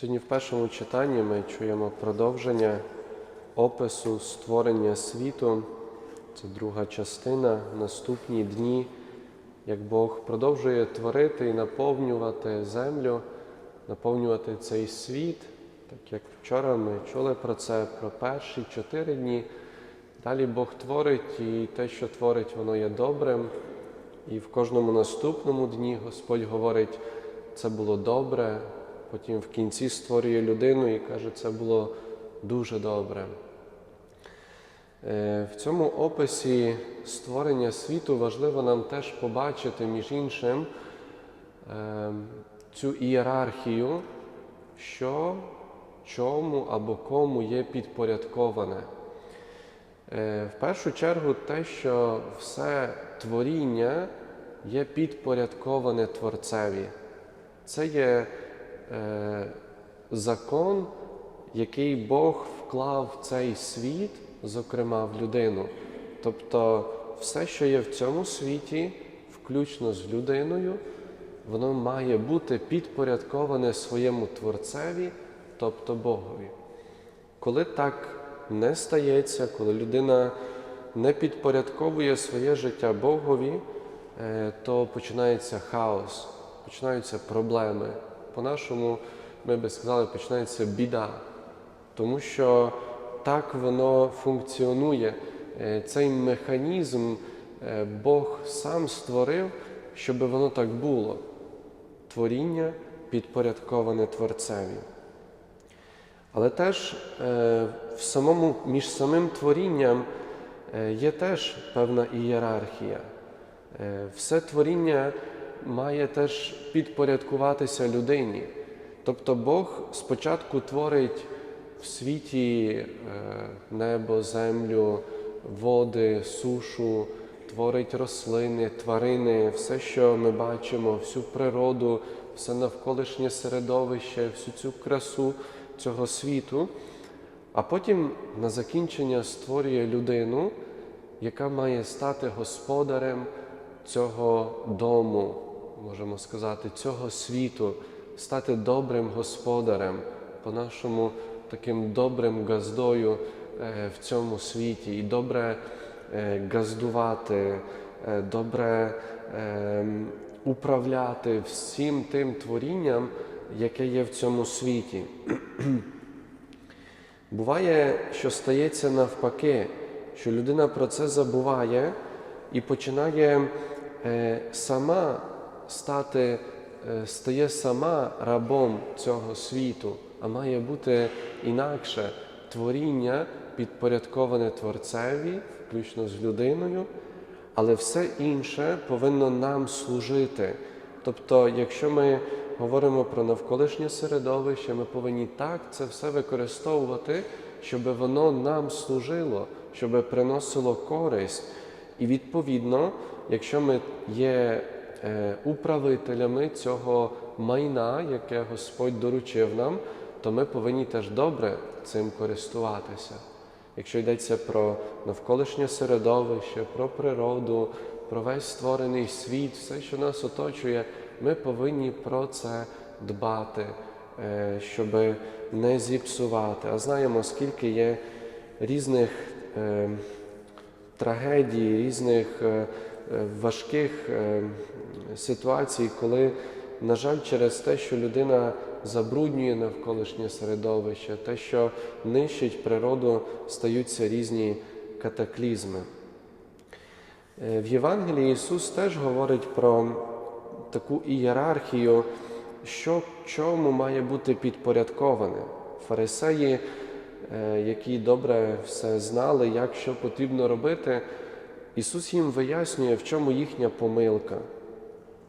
Сьогодні в першому читанні ми чуємо продовження опису створення світу. Це друга частина, наступні дні, як Бог продовжує творити і наповнювати землю, наповнювати цей світ, так як вчора ми чули про це, про перші чотири дні. Далі Бог творить, і те, що творить, воно є добрим. І в кожному наступному дні Господь говорить, це було добре. Потім в кінці створює людину і каже, це було дуже добре. Е, В цьому описі створення світу важливо нам теж побачити, між іншим, е, цю ієрархію, що чому або кому є підпорядковане. Е, В першу чергу те, що все творіння є підпорядковане Творцеві. Це є закон, який Бог вклав в цей світ, зокрема в людину. Тобто все, що є в цьому світі, включно з людиною, воно має бути підпорядковане своєму Творцеві, тобто Богові. Коли так не стається, коли людина не підпорядковує своє життя Богові, е, то починається хаос, починаються проблеми. По-нашому, ми би сказали, починається біда, тому що так воно функціонує. Е, Цей механізм е, Бог сам створив, щоб воно так було. Творіння підпорядковане Творцеві. Але теж е, в самому, між самим творінням є теж певна ієрархія. Все творіння має теж підпорядкуватися людині. Тобто Бог спочатку творить в світі е, небо, землю, води, сушу, творить рослини, тварини, все, що ми бачимо, всю природу, все навколишнє середовище, всю цю красу цього світу. А потім на закінчення створює людину, яка має стати господарем цього дому, можемо сказати, цього світу, стати добрим господарем, по-нашому таким добрим газдою е, в цьому світі, і добре е, газдувати, е, добре е, управляти всім тим творінням, яке є в цьому світі. Буває, що стається навпаки, що людина про це забуває і починає сама стати, е, стає сама рабом цього світу, а має бути інакше творіння підпорядковане Творцеві, включно з людиною, але все інше повинно нам служити. Тобто, якщо ми говоримо про навколишнє середовище, ми повинні так це все використовувати, щоб воно нам служило, щоб приносило користь. І відповідно, якщо ми є управителями цього майна, яке Господь доручив нам, то ми повинні теж добре цим користуватися. Якщо йдеться про навколишнє середовище, про природу, про весь створений світ, все, що нас оточує, ми повинні про це дбати, е, щоб не зіпсувати. А знаємо, скільки є різних е, трагедій, різних е, важких ситуацій, коли, на жаль, через те, що людина забруднює навколишнє середовище, те, що нищить природу, стаються різні катаклізми. В Євангелії Ісус теж говорить про таку ієрархію, що чому має бути підпорядковане. Фарисеї, які добре все знали, як що потрібно робити, Ісус їм вияснює, в чому їхня помилка.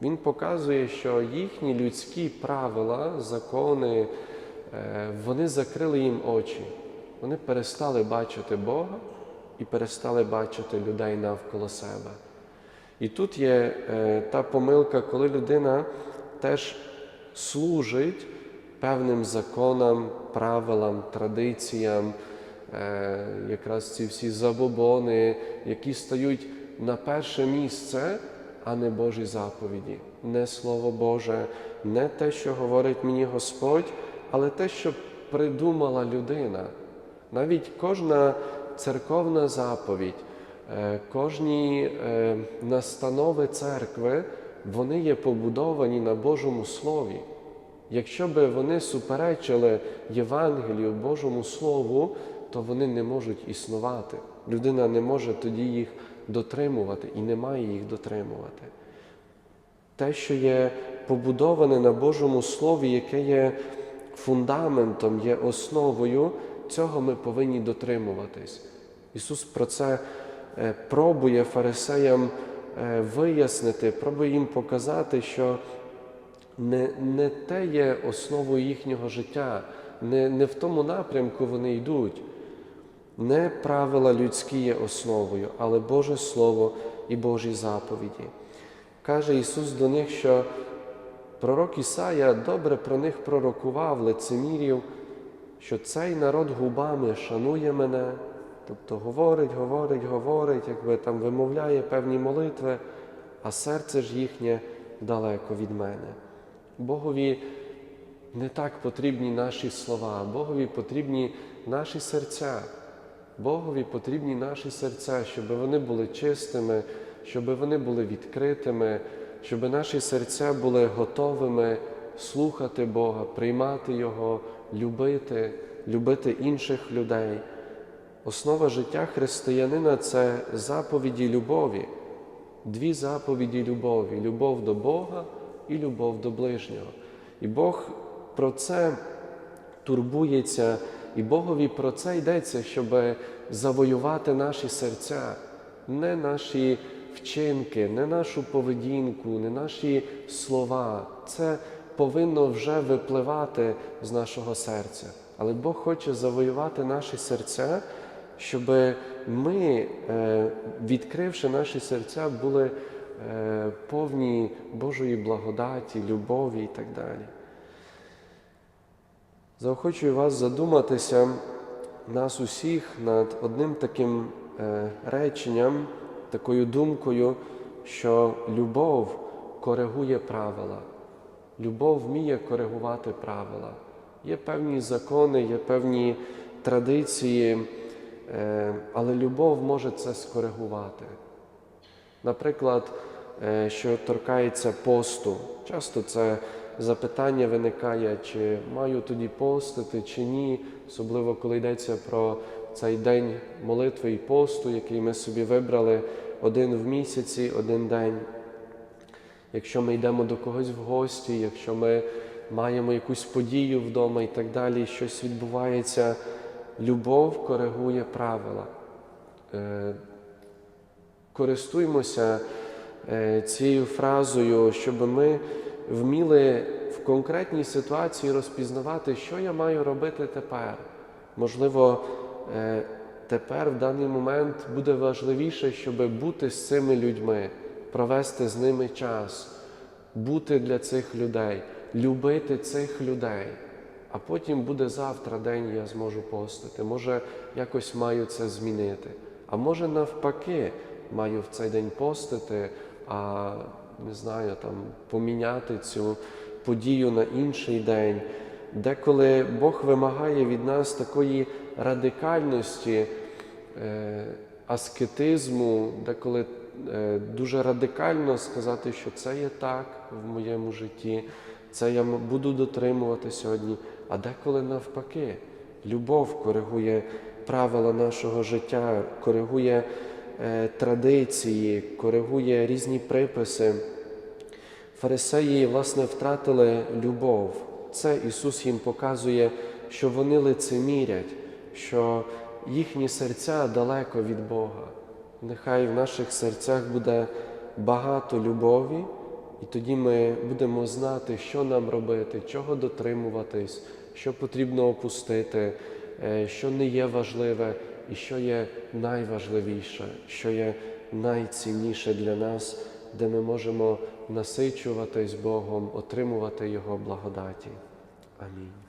Він показує, що їхні людські правила, закони, вони закрили їм очі. Вони перестали бачити Бога і перестали бачити людей навколо себе. І тут є е, та помилка, коли людина теж служить певним законам, правилам, традиціям, е, якраз ці всі забобони, які стають на перше місце, а не Божі заповіді, не Слово Боже, не те, що говорить мені Господь, але те, що придумала людина. Навіть кожна церковна заповідь, е, кожні е, настанови церкви, вони є побудовані на Божому Слові. Якщо би вони суперечили Євангелію, Божому Слову, то вони не можуть існувати. Людина не може тоді їх дотримувати і не має їх дотримувати. Те, що є побудоване на Божому Слові, яке є фундаментом, є основою, цього ми повинні дотримуватись. Ісус про це е, пробує фарисеям е, вияснити, пробує їм показати, що не, не те є основою їхнього життя, не, не в тому напрямку вони йдуть. Не правила людські є основою, але Боже Слово і Божі заповіді. Каже Ісус до них, що пророк Ісая добре про них пророкував лицемірів, що цей народ губами шанує мене, тобто говорить, говорить, говорить, якби там вимовляє певні молитви, а серце ж їхнє далеко від мене. Богові не так потрібні наші слова, Богові потрібні наші серця. Богові потрібні наші серця, щоб вони були чистими, щоб вони були відкритими, щоб наші серця були готовими слухати Бога, приймати Його, любити, любити інших людей. Основа життя християнина це заповіді любові, дві заповіді любові любов до Бога і любов до ближнього. І Бог про це турбується, і Богові про це йдеться, щоб завоювати наші серця, не наші вчинки, не нашу поведінку, не наші слова. Це повинно вже випливати з нашого серця. Але Бог хоче завоювати наші серця, щоб ми, е, відкривши наші серця, були е, повні Божої благодаті, любові і так далі. Заохочую вас задуматися нас усіх над одним таким е, реченням, такою думкою, що любов коригує правила. Любов вміє коригувати правила. Є певні закони, є певні традиції, е, але любов може це скоригувати. Наприклад, е, що торкається посту, часто це запитання виникає, чи маю тоді постити, чи ні, особливо коли йдеться про цей день молитви і посту, який ми собі вибрали один в місяці, один день. Якщо ми йдемо до когось в гості, якщо ми маємо якусь подію вдома і так далі, щось відбувається, любов коригує правила. Е, Користуємося е, цією фразою, щоб ми вміли в конкретній ситуації розпізнавати, що я маю робити тепер. Можливо, е, тепер в даний момент буде важливіше, щоб бути з цими людьми, провести з ними час, бути для цих людей, любити цих людей. А потім буде завтра день, я зможу постити. Може, якось маю це змінити. А може навпаки, маю в цей день постити, а не знаю, там поміняти цю подію на інший день. Деколи Бог вимагає від нас такої радикальності, е, аскетизму, деколи е, дуже радикально сказати, що це є так в моєму житті, це я буду дотримувати сьогодні, а деколи навпаки, любов коригує правила нашого життя, коригує традиції, коригує різні приписи. Фарисеї, власне, втратили любов. Це Ісус їм показує, що вони лицемірять, що їхні серця далеко від Бога. Нехай в наших серцях буде багато любові, і тоді ми будемо знати, що нам робити, чого дотримуватись, що потрібно опустити, е, що не є важливе і що є найважливіше, що є найцінніше для нас, де ми можемо насичуватись Богом, отримувати Його благодаті. Амінь.